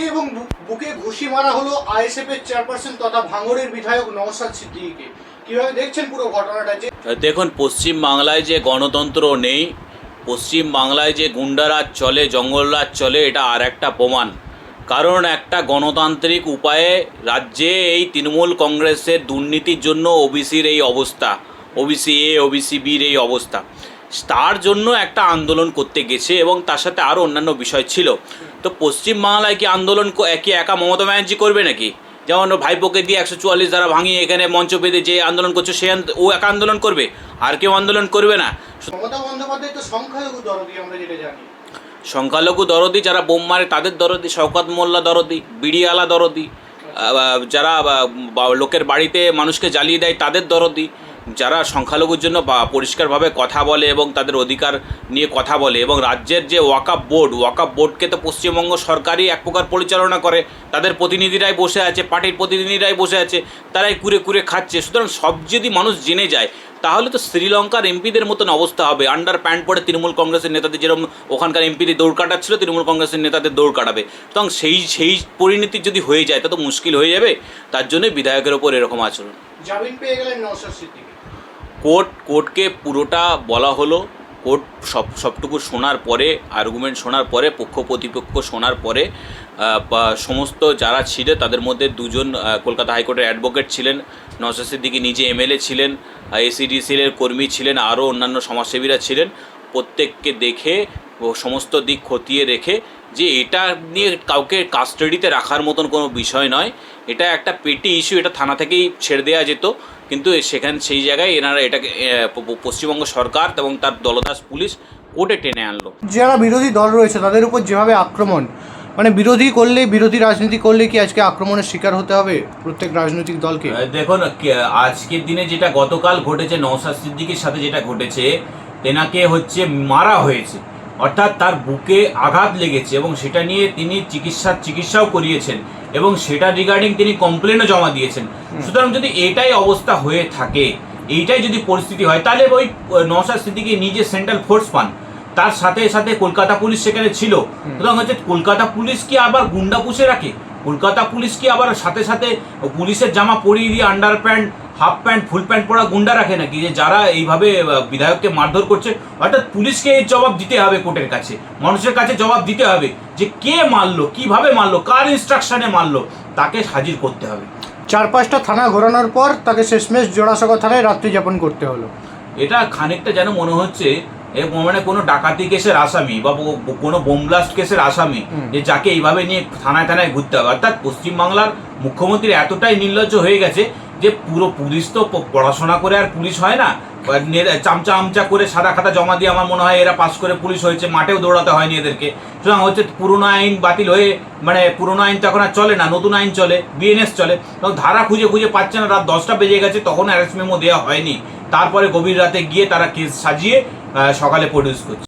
পেটে এবং বুকে ঘুষি মারা হলো আইএসএফ এর চেয়ারপারসন তথা ভাঙড়ের বিধায়ক নওশাদ সিদ্দিকীকে। কীভাবে দেখছেন পুরো ঘটনাটা? যে দেখুন, পশ্চিম বাংলায় যে গণতন্ত্র নেই, পশ্চিম বাংলায় যে গুন্ডারাজ চলে, জঙ্গলরাজ চলে, এটা আর একটা প্রমাণ। কারণ একটা গণতান্ত্রিক উপায়ে রাজ্যে এই তৃণমূল কংগ্রেসের দুর্নীতির জন্য ওবিসির এই অবস্থা, ওবিসি এ, ওবিসি বির এই অবস্থা। তার জন্য একটা আন্দোলন করতে গেছে এবং তার সাথে আরও অন্যান্য বিষয় ছিল। তো পশ্চিম বাংলায় কি আন্দোলন ক- একই একা মমতা ব্যানার্জি করবে নাকি? যেমন ভাইপোকে দিয়ে একশো চুয়াল্লিশ দ্বারা ভাঙিয়ে এখানে মঞ্চ বেঁধে যে আন্দোলন করছে সে ও একা আন্দোলন করবে? আর কেউ আন্দোলন করবে না। সংখ্যালঘু দরদি যারা বোম মারে তাদের দরদি শওকত মোল্লা দরদি বিড়িয়ালা দরদি যারা লোকের বাড়িতে মানুষকে জ্বালিয়ে দেয় তাদের দরদি। যারা সংখ্যালঘুর জন্য পরিষ্কারভাবে কথা বলে এবং তাদের অধিকার নিয়ে কথা বলে এবং রাজ্যের যে ওয়াকাপ বোর্ড ওয়াকাপ বোর্ডকে তো পশ্চিমবঙ্গ সরকারই এক প্রকার পরিচালনা করে। তাদের প্রতিনিধিরাই বসে আছে, পার্টির প্রতিনিধিরাই বসে আছে, তারাই কুরে কুরে খাচ্ছে। সুতরাং সব যদি মানুষ জেনে যায়, তাহলে তো শ্রীলঙ্কার এমপিদের মতন অবস্থা হবে। আন্ডার প্যান্ট পরে তৃণমূল কংগ্রেসের নেতাদের যেরকম ওখানকার এমপিদের দৌড় কাটাচ্ছিল, তৃণমূল কংগ্রেসের নেতাদের দৌড় কাটাবে। সুতরাং সেই সেই পরিণতি যদি হয়ে যায়, তা তো মুশকিল হয়ে যাবে। তার জন্য বিধায়কের ওপর এরকম আচরণ। জামিন পেয়ে গেলেন নওশাদ সিদ্দিকী। কোর্ট, কোর্টকে পুরোটা বলা হলো। কোর্ট সব, সবটুকু শোনার পরে আর্গুমেন্ট শোনার পরে, পক্ষ প্রতিপক্ষ শোনার পরে সমস্ত যারা ছিল তাদের মধ্যে দুজন কলকাতা হাইকোর্টের অ্যাডভোকেট ছিলেন, নওশাদ সিদ্দিকি নিজে এমএলএ ছিলেন এসিডিসিএলের কর্মী ছিলেন আরও অন্যান্য সমাজসেবীরা ছিলেন। প্রত্যেককে দেখে ও সমস্ত দিক খতিয়ে রেখে যে এটা নিয়ে কাউকে কাস্টাডিতে রাখার মতন কোনো বিষয় নয়। এটা একটা পেটি ইস্যু এটা থানা থেকেই ছেড়ে দেওয়া যেত। কিন্তু সেখান সেই জায়গায় এনারা এটাকে পশ্চিমবঙ্গ সরকার এবং তার দলদাস পুলিশ কোর্টে টেনে আনলো। যারা বিরোধী দল রয়েছে তাদের উপর যেভাবে আক্রমণ মানে বিরোধী করলে বিরোধী রাজনীতি করলে কি আজকে আক্রমণের শিকার হতে হবে প্রত্যেক রাজনৈতিক দলকে? দেখুন আজকের দিনে যেটা গতকাল ঘটেছে নওশাদ সিদ্দিকীর সাথে যেটা ঘটেছে তেনাকে হচ্ছে মারা হয়েছে। অর্থাৎ তার বুকে আঘাত লেগেছে এবং সেটা নিয়ে তিনি চিকিৎসার চিকিৎসাও করিয়েছেন এবং সেটা রিগার্ডিং তিনি কমপ্লেনও জমা দিয়েছেন। সুতরাং যদি এটাই অবস্থা হয়ে থাকে এইটাই যদি পরিস্থিতি হয় তাহলে ওই নওশাদ সিদ্দিকী নিজে সেন্ট্রাল ফোর্স পান। তার সাথে সাথে কলকাতা পুলিশ সেখানে ছিল। সুতরাং হচ্ছে কলকাতা পুলিশ কি আবার গুন্ডা পুষে রাখে? কলকাতা পুলিশ কি আবার সাথে সাথে পুলিশের জামা পরিয়ে দিয়ে under pant half pant full pant পরা গুন্ডা রাখে নাকি? যে যারা এইভাবে বিধায়ককে মারধর করছে অর্থাৎ পুলিশকে এর জবাব দিতে হবে কোর্টের কাছে। মানুষের কাছে জবাব দিতে হবে যে কে মারলো কীভাবে মারলো কার ইনস্ট্রাকশনে মারলো তাকে হাজির করতে হবে। চার পাঁচটা থানা ঘোরানোর পর তাকে শেষমেশ জোড়াসাঁকো থানায় রাত্রি যাপন করতে হলো। এটা খানিকটা যেন মনে হচ্ছে এ মানে কোনো ডাকাতি কেসের আসামি বা কোনো বোম ব্লাস্ট কেসের আসামি যে যাকে এইভাবে নিয়ে থানায় থানায় ঘুরতে হবে। অর্থাৎ পশ্চিমবাংলার মুখ্যমন্ত্রী এতটাই নির্লজ্জ হয়ে গেছে যে পুরো পুলিশ তো পড়াশোনা করে আর পুলিশ হয় না? চামচা আমচা করে সাদা খাতা জমা দিয়ে আমার মনে হয় এরা পাস করে পুলিশ হয়েছে, মাঠেও দৌড়াতে হয়নি এদেরকে। সুতরাং হচ্ছে পুরোনো আইন বাতিল হয়ে মানে পুরোনো আইন তো এখন আর চলে না, নতুন আইন চলে, বিএনএস চলে। এবং ধারা খুঁজে খুঁজে পাচ্ছে না, রাত দশটা বেজে গেছে তখন অ্যারেস্ট মেমো দেওয়া হয়নি। তারপরে গভীর রাতে গিয়ে তারা কেস সাজিয়ে সকালে প্রডিউস করছে।